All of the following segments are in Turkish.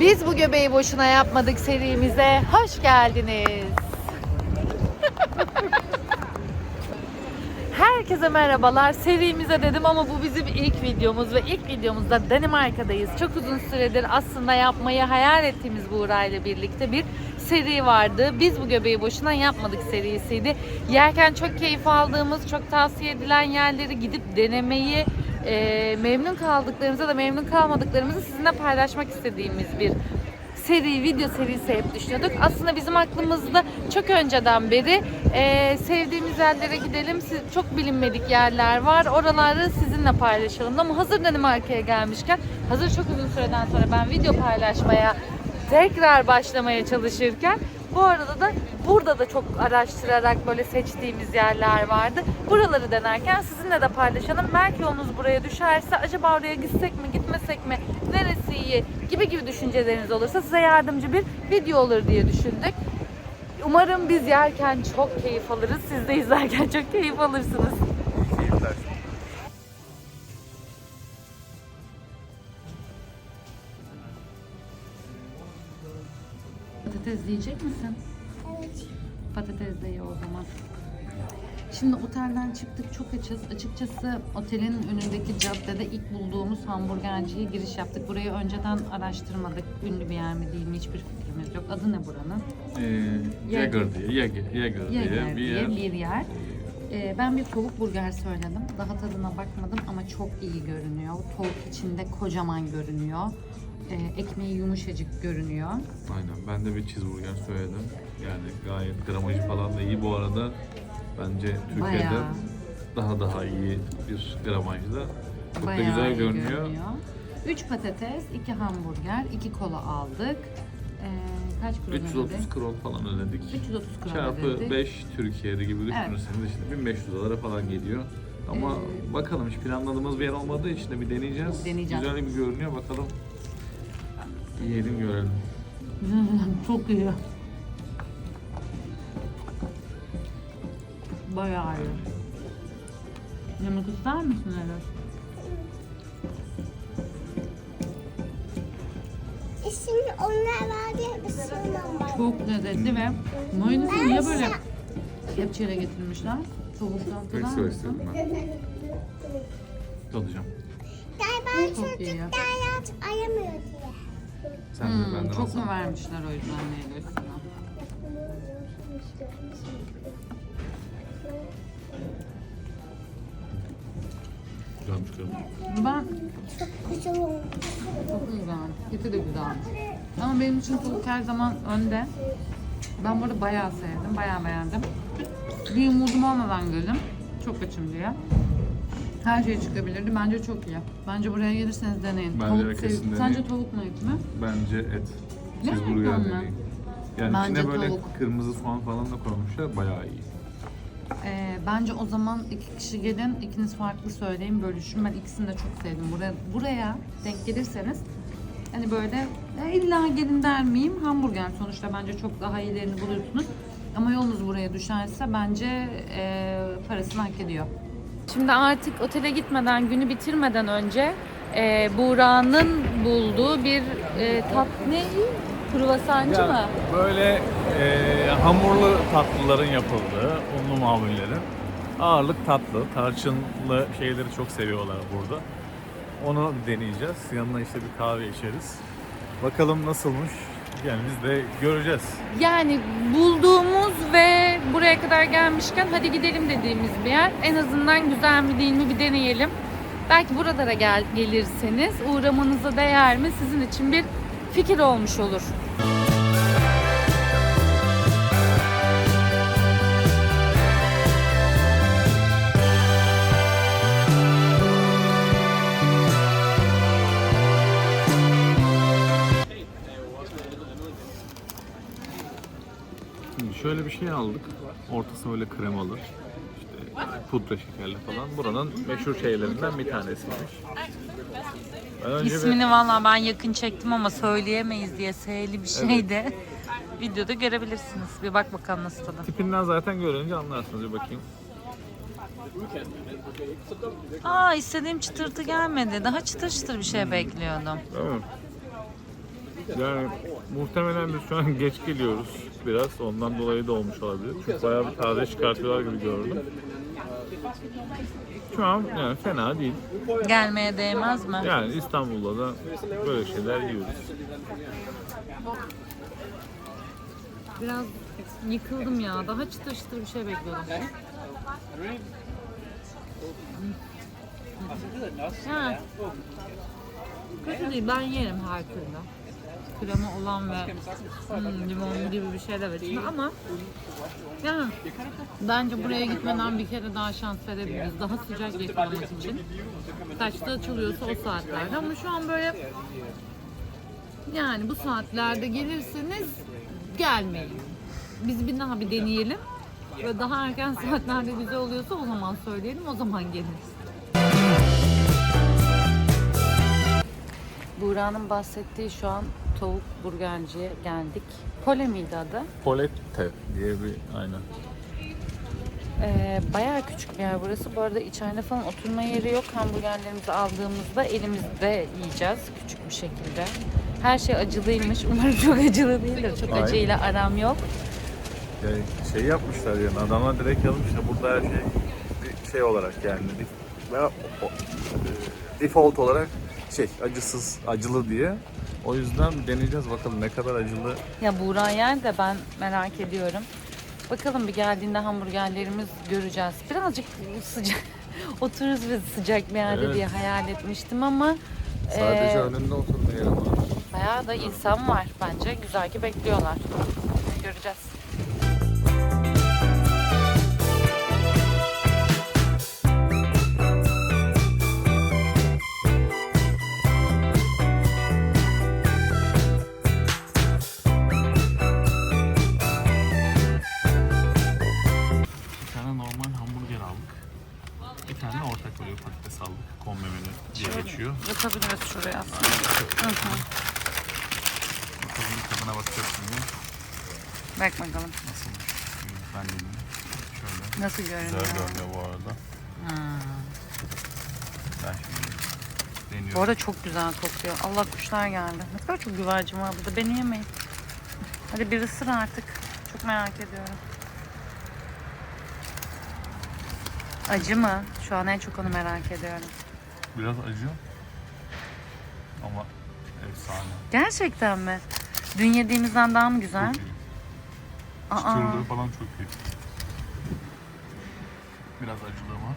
Biz bu göbeği boşuna yapmadık serimize. Hoş geldiniz. Herkese merhabalar. Serimize dedim ama bu bizim ilk videomuz ve ilk videomuzda Danimarka'dayız. Çok uzun süredir aslında yapmayı hayal ettiğimiz Buğra ile birlikte bir seri vardı. Biz bu göbeği boşuna yapmadık serisiydi. Yerken çok keyif aldığımız, çok tavsiye edilen yerleri gidip denemeyi, e, memnun kaldıklarımıza da memnun kalmadıklarımızı sizinle paylaşmak istediğimiz bir seri, video serisi hep düşünüyorduk. Aslında bizim aklımızda çok önceden beri e, sevdiğimiz yerlere gidelim. Siz, çok bilinmedik yerler var. Oraları sizinle paylaşalım. Ama hazır Danimarka'ya gelmişken, hazır çok uzun süreden sonra ben video paylaşmaya tekrar başlamaya çalışırken bu arada da burada da çok araştırarak böyle seçtiğimiz yerler vardı. Buraları denerken sizinle de paylaşalım. Belki yolunuz buraya düşerse acaba oraya gitsek mi gitmesek mi neresi iyi gibi gibi düşünceleriniz olursa size yardımcı bir video olur diye düşündük. Umarım biz yerken çok keyif alırız. Siz de izlerken çok keyif alırsınız. Patates yiyecek misin? Evet. Patates de ye o zaman. Şimdi otelden çıktık çok açız. Açıkçası otelin önündeki caddede ilk bulduğumuz hamburgerciye giriş yaptık. Burayı önceden araştırmadık. Ünlü bir yer mi değil mi hiçbir fikrimiz yok. Adı ne buranın? Ee, Jäger diye, Jäger, Jäger diye bir diye yer. bir yer. Ee, ben bir tavuk burger söyledim. Daha tadına bakmadım ama çok iyi görünüyor. Tavuk içinde kocaman görünüyor. Ee, ekmeği yumuşacık görünüyor. Aynen. Ben de bir cheeseburger söyledim. Yani gayet gramajı falan da iyi bu arada. Bence Türkiye'de Bayağı. daha daha iyi bir gramajda. Çok da Bayağı güzel iyi görünüyor. 3 patates, 2 hamburger, 2 kola aldık. Ee, kaç kron 330 ödedik? kron falan ödedik. 330 kron Çarpı ödedik. 5 Türkiye'de gibi düşünürseniz işte 1500 dolara falan geliyor. Ama Ee, bakalım hiç planladığımız bir yer olmadığı için de bir deneyeceğiz. Deneyeceğim. Güzel bir görünüyor bakalım. Yiyelim görelim. Çok iyi. Bayağı iyi. Yemek ister misin Elif? E Şimdi onlar var bir sorun var. Çok lezzetli ve mayonezi niye böyle kepçeyle getirmişler? Tavuktan Pek falan söyle istedim ben. Tadacağım. Galiba Çok iyi. çocuklar yaş ayamıyor diye. Sen de Hmm, benden çok mu vermişler o yüzden meyve üstüne? Güzelmiş görünüyor. Ben Güzel olmuş. çok güzel. Eti de güzelmiş. Ama benim için tavuk her zaman önde. Ben burada bayağı sevdim, bayağı beğendim. Bir umudum olmadan geldim. Çok açım diye. Her şey çıkabilirdi. Bence çok iyi. Bence buraya gelirseniz deneyin. Bence de kesin Sence deneyin. tavuk mu et mi? Bence et. Gerçekten Cheeseburger mi? deneyin. Yani Bence içine böyle tavuk. kırmızı soğan falan da koymuşlar. Bayağı iyi. Ee, bence o zaman iki kişi gelin, ikiniz farklı söyleyin, bölüşün. Ben ikisini de çok sevdim. Buraya, buraya denk gelirseniz hani böyle e, illa gelin der miyim? Hamburger sonuçta bence çok daha iyilerini bulursunuz. Ama yolunuz buraya düşerse bence e, parasını hak ediyor. Şimdi artık otele gitmeden, günü bitirmeden önce e, Buğra'nın bulduğu bir e, tat ne? Kruvasancı mı? Böyle e, hamurlu tatlıların yapıldığı, unlu mamullerin ağırlık tatlı, tarçınlı şeyleri çok seviyorlar burada. Onu deneyeceğiz. Yanına işte bir kahve içeriz. Bakalım nasılmış. Yani biz de göreceğiz. Yani bulduğumuz ve buraya kadar gelmişken hadi gidelim dediğimiz bir yer. En azından güzel mi değil mi bir deneyelim. Belki buralara gel gelirseniz uğramanıza değer mi sizin için bir fikir olmuş olur. Şöyle bir şey aldık. Ortası böyle kremalı. İşte pudra şekerli falan. Buranın meşhur şeylerinden bir tanesiymiş. Ben önce bir- İsmini valla ben yakın çektim ama söyleyemeyiz diye S'li bir şey de videoda görebilirsiniz. Bir bak bakalım nasıl tadı. tipinden zaten görünce anlarsınız bir bakayım. Aa istediğim çıtırtı gelmedi. Daha çıtır çıtır bir şey bekliyordum. Değil mi? Yani muhtemelen biz şu an geç geliyoruz biraz. Ondan dolayı da olmuş olabilir. Çünkü bayağı bir taze çıkartıyorlar gibi gördüm. Şu an yani fena değil. Gelmeye değmez mi? Yani İstanbul'da da böyle şeyler yiyoruz. Biraz yıkıldım ya. Daha çıtır çıtır bir şey bekliyordum. Ha. Kötü değil. Ben yerim her türlü. Krema olan ve hmm, limonlu gibi bir şey de var içinde ama yani bence buraya gitmeden bir kere daha şans verebiliriz. Daha sıcak yakalamak için. Kaçta açılıyorsa o saatlerde ama şu an böyle yani bu saatlerde gelirseniz gelmeyin. Biz bir daha bir deneyelim. Ve daha erken saatlerde güzel oluyorsa o zaman söyleyelim, o zaman geliriz. Buğra'nın bahsettiği şu an tavuk burgerciye geldik. Pole miydi adı? Polette diye bir aynen. Ee, bayağı küçük bir yer burası. Bu arada içeride falan oturma yeri yok. Hamburgerlerimizi aldığımızda elimizde yiyeceğiz küçük bir şekilde. Her şey acılıymış. Umarım çok acılı değildir. Çok Aynen. acıyla aram yok. Yani şey yapmışlar yani adamlar direkt yazmışlar burada her şey bir şey olarak yani ve default olarak şey acısız acılı diye. O yüzden deneyeceğiz bakalım ne kadar acılı. Ya Buğra yer de ben merak ediyorum. Bakalım bir geldiğinde hamburgerlerimiz göreceğiz. Birazcık sıcak otururuz ve sıcak bir yerde Evet. diye hayal etmiştim ama Sadece eee, önünde oturma yeri var. bayağı da insan var bence. Güzel ki bekliyorlar. Göreceğiz. Bu arada çok güzel kokuyor. Allah kuşlar geldi. Ne kadar çok güvercin var burada. Beni yemeyin. Hadi bir ısır artık. Çok merak ediyorum. Acı mı? Şu an en çok onu merak ediyorum. Biraz acı. Ama efsane. Gerçekten mi? Dün yediğimizden daha mı güzel? Çok iyi. Aa, Çıtırlığı falan çok iyi. Biraz acılığı var.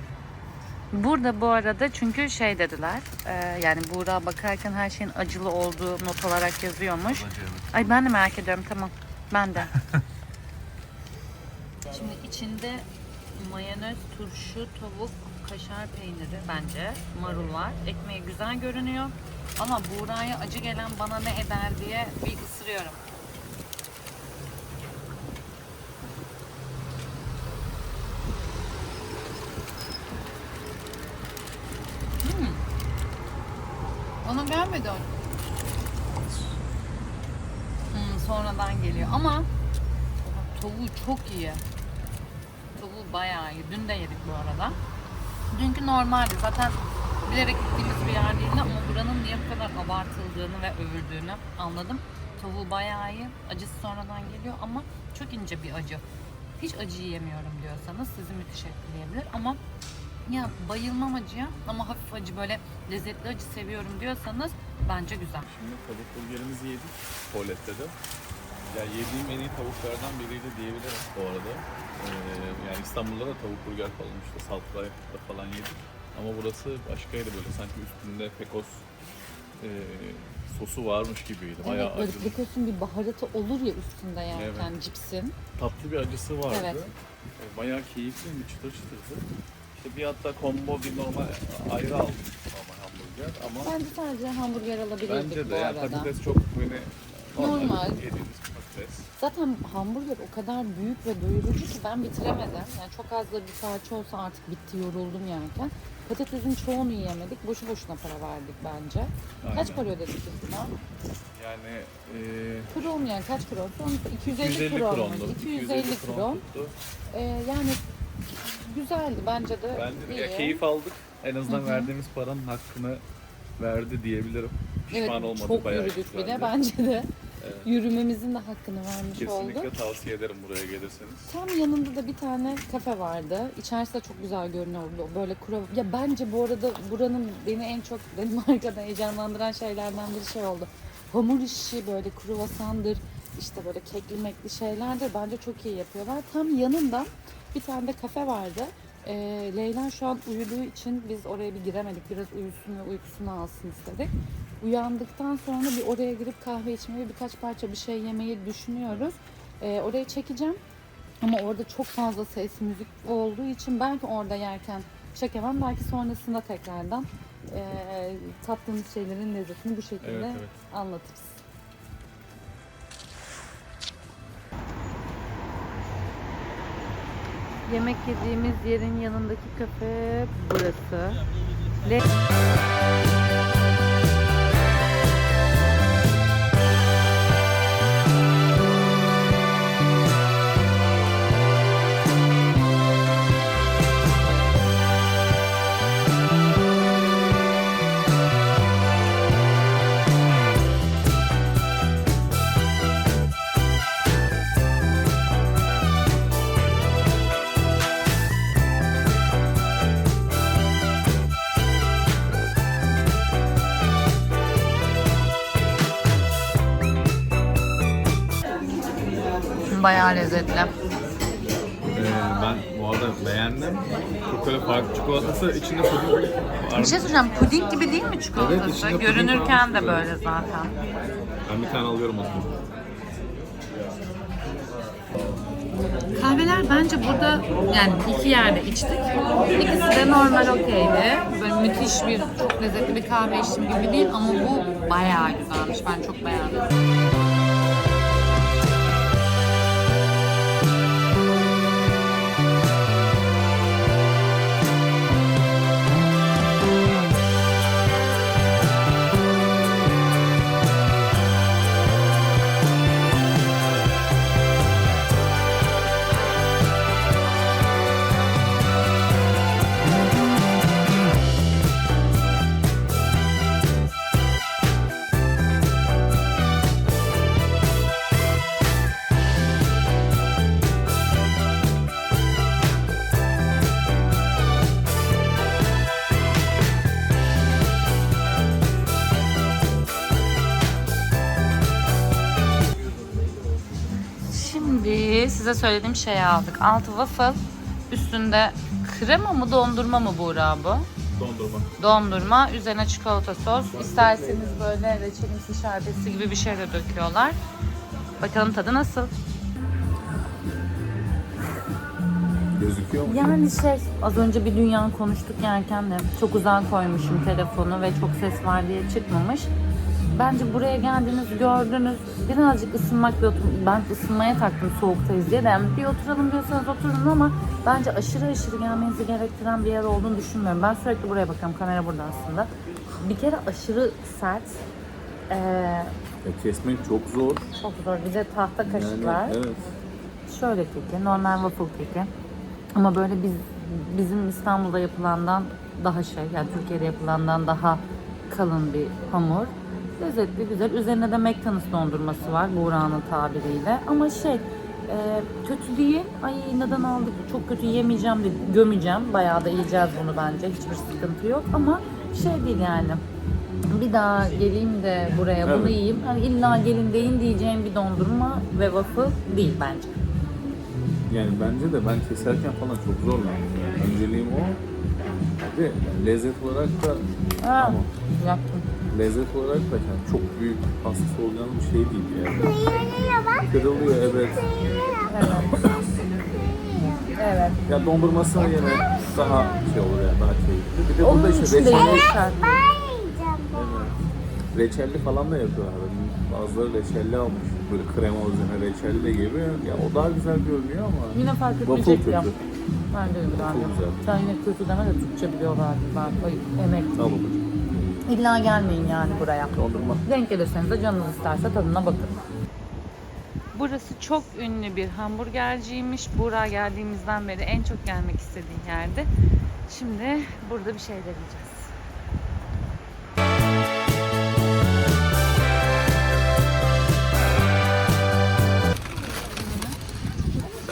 Burada bu arada çünkü şey dediler. e, yani Buğra bakarken her şeyin acılı olduğu not olarak yazıyormuş. Ay ben de merak ediyorum tamam. Ben de. Şimdi içinde mayonez, turşu, tavuk, kaşar peyniri bence. Marul var. Ekmeği güzel görünüyor. Ama Buğra'ya acı gelen bana ne eder diye bir ısırıyorum. Hmm. O. Hmm, sonradan geliyor ama tavuğu çok iyi. Tavuğu bayağı iyi. Dün de yedik bu arada. Dünkü normaldi. Zaten bilerek gittiğimiz bir yer değildi ama buranın niye bu kadar abartıldığını ve övüldüğünü anladım. Tavuğu bayağı iyi. Acısı sonradan geliyor ama çok ince bir acı. Hiç acı yiyemiyorum diyorsanız sizi müthiş etkileyebilir ama ya bayılmam acıya ama hafif acı böyle lezzetli acı seviyorum diyorsanız bence güzel. Şimdi tavuk burgerimizi yedik. Polet'te de. Ya yediğim en iyi tavuklardan biriydi diyebilirim bu arada. Ee, yani İstanbul'da da tavuk burger falan işte Saltlay'da falan yedik. Ama burası başkaydı böyle sanki üstünde pekos e, sosu varmış gibiydi. Bayağı Evet, böyle acılı. Glikosun bir baharatı olur ya üstünde yerken cipsin. Tatlı bir acısı vardı. Evet. E, Bayağı keyifliydi, çıtır çıtırdı. İşte bir hatta combo bir normal ayrı aldım normal hamburger ama Bence sadece hamburger alabilirdik bence bu de yani arada. patates çok böyle Normal. yediğimiz patates. Zaten hamburger o kadar büyük ve doyurucu ki ben bitiremedim. Yani çok az da bir parça olsa artık bitti yoruldum yerken. Patatesin çoğunu yiyemedik. Boşu boşuna para verdik bence. Kaç Aynen. para ödedik biz buna? Yani e, Kron yani kaç kron? Son 250, 250 kron. krondu. muydu? 250 kron. tuttu. Ee, yani güzeldi bence de. Bence de iyi. ya keyif aldık. En azından verdiğimiz paranın hakkını verdi diyebilirim. Pişman olmadı. çok bayağı yürüdük bile güzeldi. bence de. Evet. Yürümemizin de hakkını vermiş Kesinlikle olduk. tavsiye ederim buraya gelirseniz. Tam yanında da bir tane kafe vardı. İçerisi de çok güzel görünüyordu. Böyle kura... Ya bence bu arada buranın beni en çok Danimarka'da heyecanlandıran şeylerden bir şey oldu. Hamur işi böyle kruvasandır, işte böyle kekli mekli şeylerdir. Bence çok iyi yapıyorlar. Tam yanında bir tane de kafe vardı. Ee, Leyla şu an uyuduğu için biz oraya bir giremedik. Biraz uyusun ve uykusunu alsın istedik. Uyandıktan sonra bir oraya girip kahve içmeyi, birkaç parça bir şey yemeyi düşünüyoruz. Ee, oraya çekeceğim. Ama orada çok fazla ses, müzik olduğu için belki orada yerken çekemem. Belki sonrasında tekrardan e, tattığımız şeylerin lezzetini bu şekilde Evet, evet. anlatırız. Yemek yediğimiz yerin yanındaki kafe burası. Le- Bayağı lezzetli. Ee, ben bu arada beğendim. Çok böyle farklı çikolatası içinde puding var. Bir şey söyleyeceğim. Puding gibi değil mi çikolatası? Evet, içinde puding Görünürken de böyle. böyle zaten. Ben bir tane alıyorum o zaman. Kahveler bence burada yani iki yerde içtik. İkisi de normal okeydi. Böyle müthiş bir, çok lezzetli bir kahve içtim gibi değil ama bu bayağı güzelmiş. Ben çok beğendim. Şimdi size söylediğim şeyi aldık. Altı waffle, üstünde krema mı dondurma mı Buğra bu? Dondurma. Dondurma, üzerine çikolata sos. İsterseniz böyle reçelimsi şerbetsi gibi bir şey de döküyorlar. Bakalım tadı nasıl? Gözüküyor mu? Yani şey, az önce bir dünya konuştuk yerken de çok uzak koymuşum telefonu ve çok ses var diye çıkmamış. Bence buraya geldiniz, gördünüz. Birazcık ısınmak ve otur- ben ısınmaya taktım soğuktayız diye de. Yani bir oturalım diyorsanız oturun ama bence aşırı aşırı gelmenizi gerektiren bir yer olduğunu düşünmüyorum. Ben sürekli buraya bakıyorum. Kamera burada aslında. Bir kere aşırı sert. Ee, E, kesmek çok zor. çok zor. Bize tahta kaşıklar. Yani, evet. Şöyle keki, normal waffle keki. Ama böyle biz bizim İstanbul'da yapılandan daha şey, yani Türkiye'de yapılandan daha kalın bir hamur. Lezzetli, güzel. Üzerine de McDonald's dondurması var Buğra'nın tabiriyle. Ama şey, e, kötü değil. Ay neden aldık, çok kötü yemeyeceğim de gömeceğim. Bayağı da yiyeceğiz bunu bence. Hiçbir sıkıntı yok. Ama şey değil yani. Bir daha geleyim de buraya bunu Evet. yiyeyim. Yani illa gelin deyin diyeceğim bir dondurma ve waffle değil bence. Yani bence de ben keserken falan çok zorlandım. Yani. Önceliğim o. Ve lezzet olarak da Ha, Tamam. yaptım. Lezzet olarak da yani çok büyük hastası olacağım bir şey değil yani. Kırılıyor evet. Evet. Evet. Ya dondurmasını yeme daha şey olur yani daha keyifli. Bir de Onun burada işte için de reçelli. Ben reçelli falan da yapıyorlar. Bazıları reçelli almış. Böyle krema üzerine reçelli gibi. Ya o daha güzel görünüyor ama Yine fark waffle etmeyecek kötü. ya. Bence de güzel. Çok güzel. Sen yine kötü deme de Türkçe biliyorlar. Ben emek. Babacığım. İlla gelmeyin yani buraya. Olur mu? Denk gelirseniz de canınız isterse tadına bakın. Burası çok ünlü bir hamburgerciymiş. Buraya geldiğimizden beri en çok gelmek istediğim yerde. Şimdi burada bir şeyler yiyeceğiz.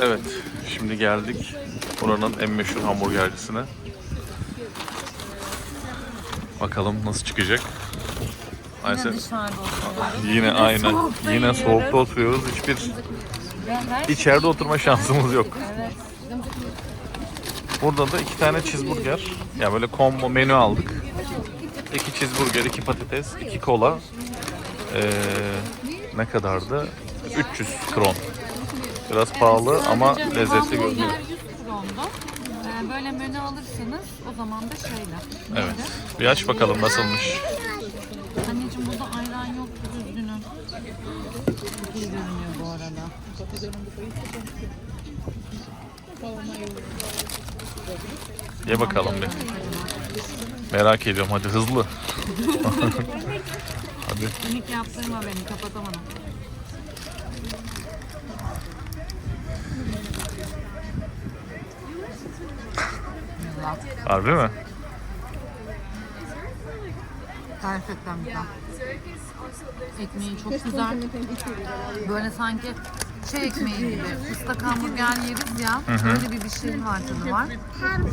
Evet, şimdi geldik buranın en meşhur hamburgercisine. Bakalım nasıl çıkacak. Ayşe, yine aynen. soğukta Yine yiyoruz. soğukta oturuyoruz. Hiçbir her şey- içeride oturma şansımız yok. Evet. Burada da iki tane cheeseburger. Yani böyle combo menü aldık. İki cheeseburger, iki patates, iki kola. Ee, ne kadardı? 300 kron. Biraz pahalı ama lezzetli görünüyor. 100 krondu. Ee, böyle menü alırsanız o zaman da şeyle. Evet. Bir aç bakalım nasılmış. Anneciğim burada ayran yok. Üzgünüm. Çok iyi görünüyor bu arada. Ye bakalım bir. Merak ediyorum hadi hızlı. hadi. Panik yaptırma beni kapatamadım. Güzel. Harbi mi? Gerçekten güzel. Ekmeği çok güzel. Böyle sanki şey ekmeği gibi ıslak hamburger yeriz ya. Böyle bir bir şey var tadı var.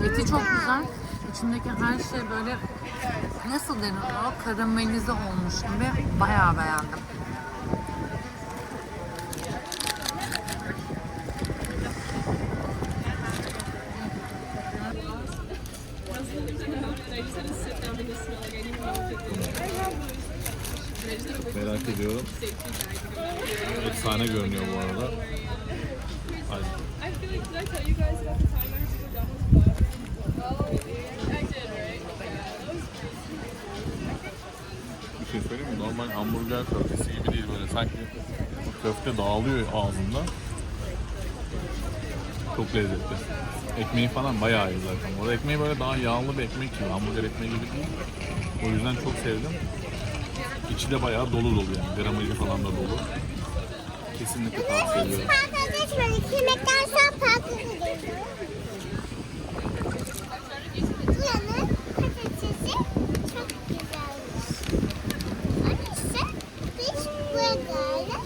Eti çok güzel. İçindeki her şey böyle nasıl denir o? Karamelize olmuş gibi. Bayağı beğendim. Efsane görünüyor bu arada. Hadi. Bir şey söyleyeyim mi? Normal hamburger köftesi gibi değil böyle. Sanki köfte dağılıyor ağzında. Çok lezzetli. Ekmeği falan bayağı iyi zaten. Orada ekmeği böyle daha yağlı bir ekmek gibi. Hamburger ekmeği gibi değil. O yüzden çok sevdim. İçi de bayağı dolu dolu yani. Gramajı falan da dolu. Kesinlikle tavsiye ediyorum. Parka geçmedik. Yemekten sonra parka gidelim. Buranın patatesi çok güzelmiş. Annesi biz buraya geldik.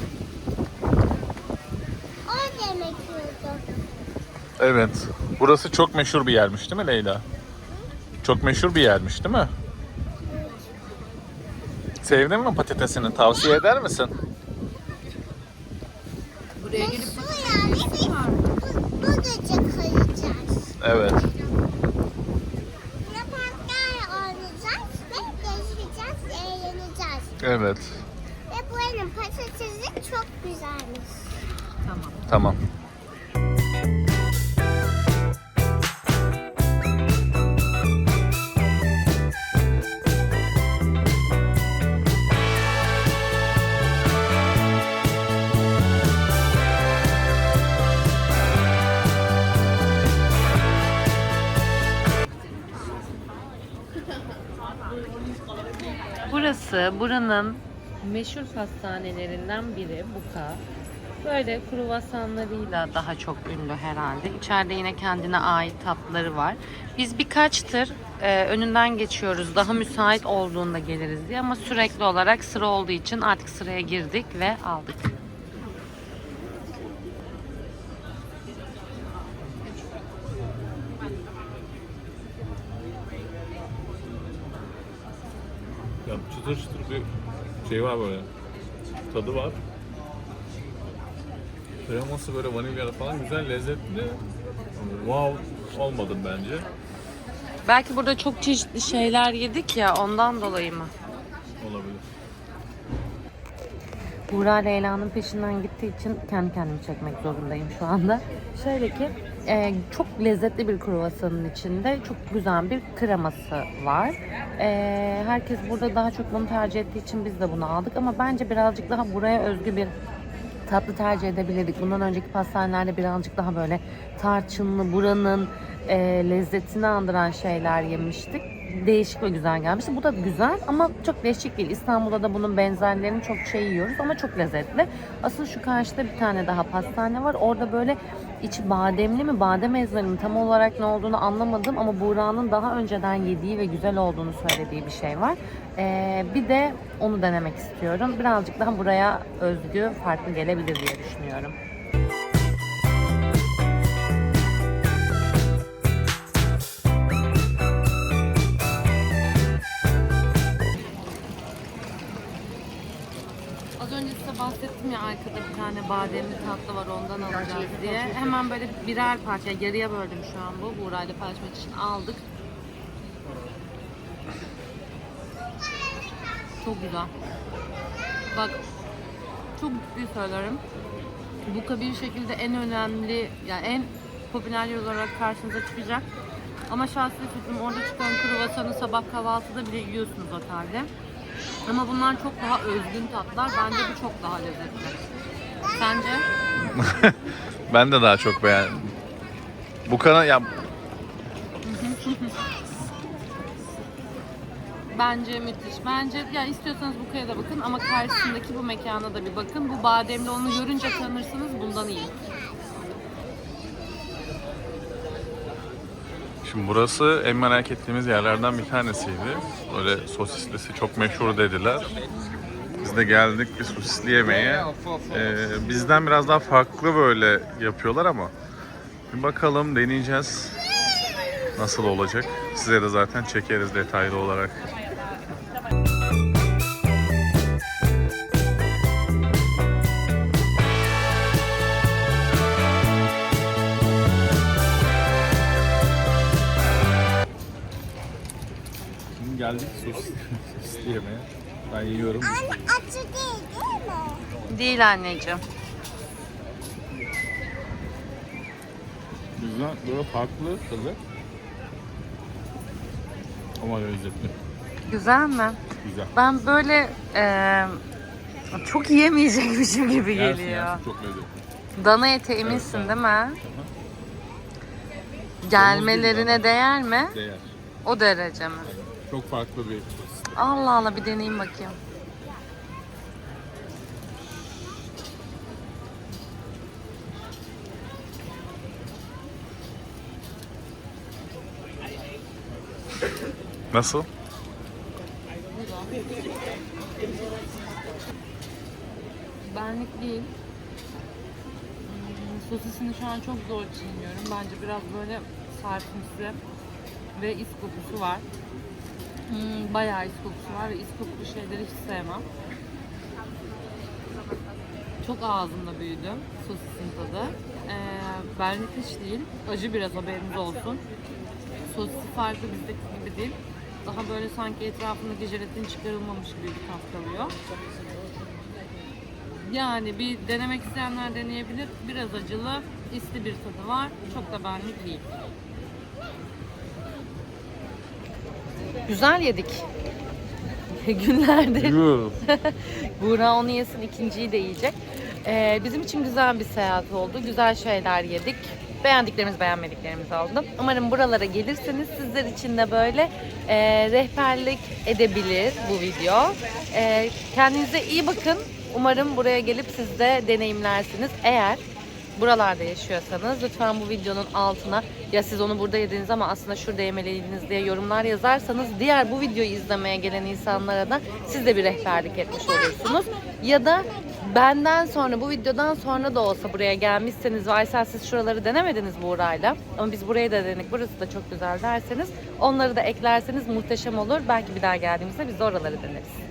Orada yemek yiyorduk. Evet. Burası çok meşhur bir yermiş değil mi Leyla? Çok meşhur bir yermiş değil mi? Sevdin mi patatesini? Tavsiye eder misin? Buraya gelip Bu yani biz bu. Evet. Ne parklar oynayacağız ve gezeceğiz, eğleneceğiz. Evet. Ve buranın patatesi çok güzelmiş. tamam. Tamam. Burası buranın meşhur pastanelerinden biri Buka. Böyle kruvasanlarıyla daha çok ünlü herhalde. İçeride yine kendine ait tatlıları var. Biz birkaçtır e, önünden geçiyoruz. Daha müsait olduğunda geliriz diye ama sürekli olarak sıra olduğu için artık sıraya girdik ve aldık. Ya çıtır çıtır bir şey var böyle. Tadı var. Kreması böyle vanilyalı falan güzel lezzetli. Wow olmadım bence. Belki burada çok çeşitli şeyler yedik ya ondan dolayı mı? Olabilir. Buğra Leyla'nın peşinden gittiği için kendi kendimi çekmek zorundayım şu anda. Şöyle ki e, çok lezzetli bir kruvasanın içinde çok güzel bir kreması var. E, herkes burada daha çok bunu tercih ettiği için biz de bunu aldık ama bence birazcık daha buraya özgü bir tatlı tercih edebilirdik. Bundan önceki pastanelerde birazcık daha böyle tarçınlı buranın e, lezzetini andıran şeyler yemiştik. Değişik ve güzel gelmişti. Bu da güzel ama çok değişik değil. İstanbul'da da bunun benzerlerini çok şey yiyoruz ama çok lezzetli. Asıl şu karşıda bir tane daha pastane var. Orada böyle içi bademli mi badem ezmeli mi tam olarak ne olduğunu anlamadım ama Buğra'nın daha önceden yediği ve güzel olduğunu söylediği bir şey var. Ee, bir de onu denemek istiyorum. Birazcık daha buraya özgü farklı gelebilir diye düşünüyorum. Az önce size bahsettim ya arkada bir tane bademli tatlı var ondan alacağız diye. Hemen böyle birer parça yarıya böldüm şu an bu. Buğra'yla paylaşmak için aldık. Çok güzel. Bak çok ciddi söylerim. Bu bir şekilde en önemli yani en popüler yer olarak karşınıza çıkacak. Ama şahsi fikrim orada çıkan kruvasanı sabah kahvaltıda bile yiyorsunuz otelde. Ama bunlar çok daha özgün tatlar. Bence bu çok daha lezzetli. Sence? Ben de daha çok beğendim. Bu kanal ya Bence müthiş. Bence ya istiyorsanız bu kaya da bakın ama karşısındaki bu mekana da bir bakın. Bu bademli onu görünce tanırsınız bundan iyi. Şimdi burası en merak ettiğimiz yerlerden bir tanesiydi. Böyle sosislisi çok meşhur dediler. Biz de geldik bir sosisli yemeğe. Ee, bizden biraz daha farklı böyle yapıyorlar ama bir bakalım deneyeceğiz. Nasıl olacak? Size de zaten çekeriz detaylı olarak. Geldik sosisli yemeğe. Ben yiyorum. Anne acı değil değil mi? Değil anneciğim. Güzel, böyle farklı tadı. Ama lezzetli. Güzel mi? Güzel. Ben böyle eee, çok yiyemeyecekmişim gibi Yersin, geliyor. yersin, çok lezzetli. Dana eti eminsin değil mi? Gelmelerine değer mi? Değer. O derece mi? Çok farklı bir. Allah Allah bir deneyeyim bakayım. Nasıl? Benlik değil. Hmm, Sosisini şu an çok zor çiğniyorum. Bence biraz böyle sarımsı ve is kokusu var. Hmm, bayağı is kokusu var ve is kokulu şeyleri hiç sevmem. Çok ağzımda büyüdü sosisin tadı. Ee, benlik hiç değil. Acı biraz haberiniz olsun. Sosisi farklı bizdeki gibi değil. Daha böyle sanki etrafındaki jelatin çıkarılmamış gibi bir tat kalıyor. Yani bir denemek isteyenler deneyebilir. Biraz acılı, isli bir tadı var. Çok da benlik değil. Güzel yedik. Günlerdir. Yiyorum. Buğra onu yesin, ikinciyi de yiyecek. Ee, bizim için güzel bir seyahat oldu. Güzel şeyler yedik. Beğendiklerimiz, beğenmediklerimiz oldu. Umarım buralara gelirseniz sizler için de böyle e, rehberlik edebilir bu video. E, kendinize iyi bakın. Umarım buraya gelip siz de deneyimlersiniz. Eğer buralarda yaşıyorsanız lütfen bu videonun altına ya siz onu burada yediniz ama aslında şurada yemeliydiniz diye yorumlar yazarsanız diğer bu videoyu izlemeye gelen insanlara da siz de bir rehberlik etmiş olursunuz. Ya da benden sonra bu videodan sonra da olsa buraya gelmişseniz ve Aysel siz şuraları denemediniz Buğra'yla ama biz burayı da denedik burası da çok güzel derseniz onları da eklerseniz muhteşem olur. Belki bir daha geldiğimizde biz de oraları deneriz.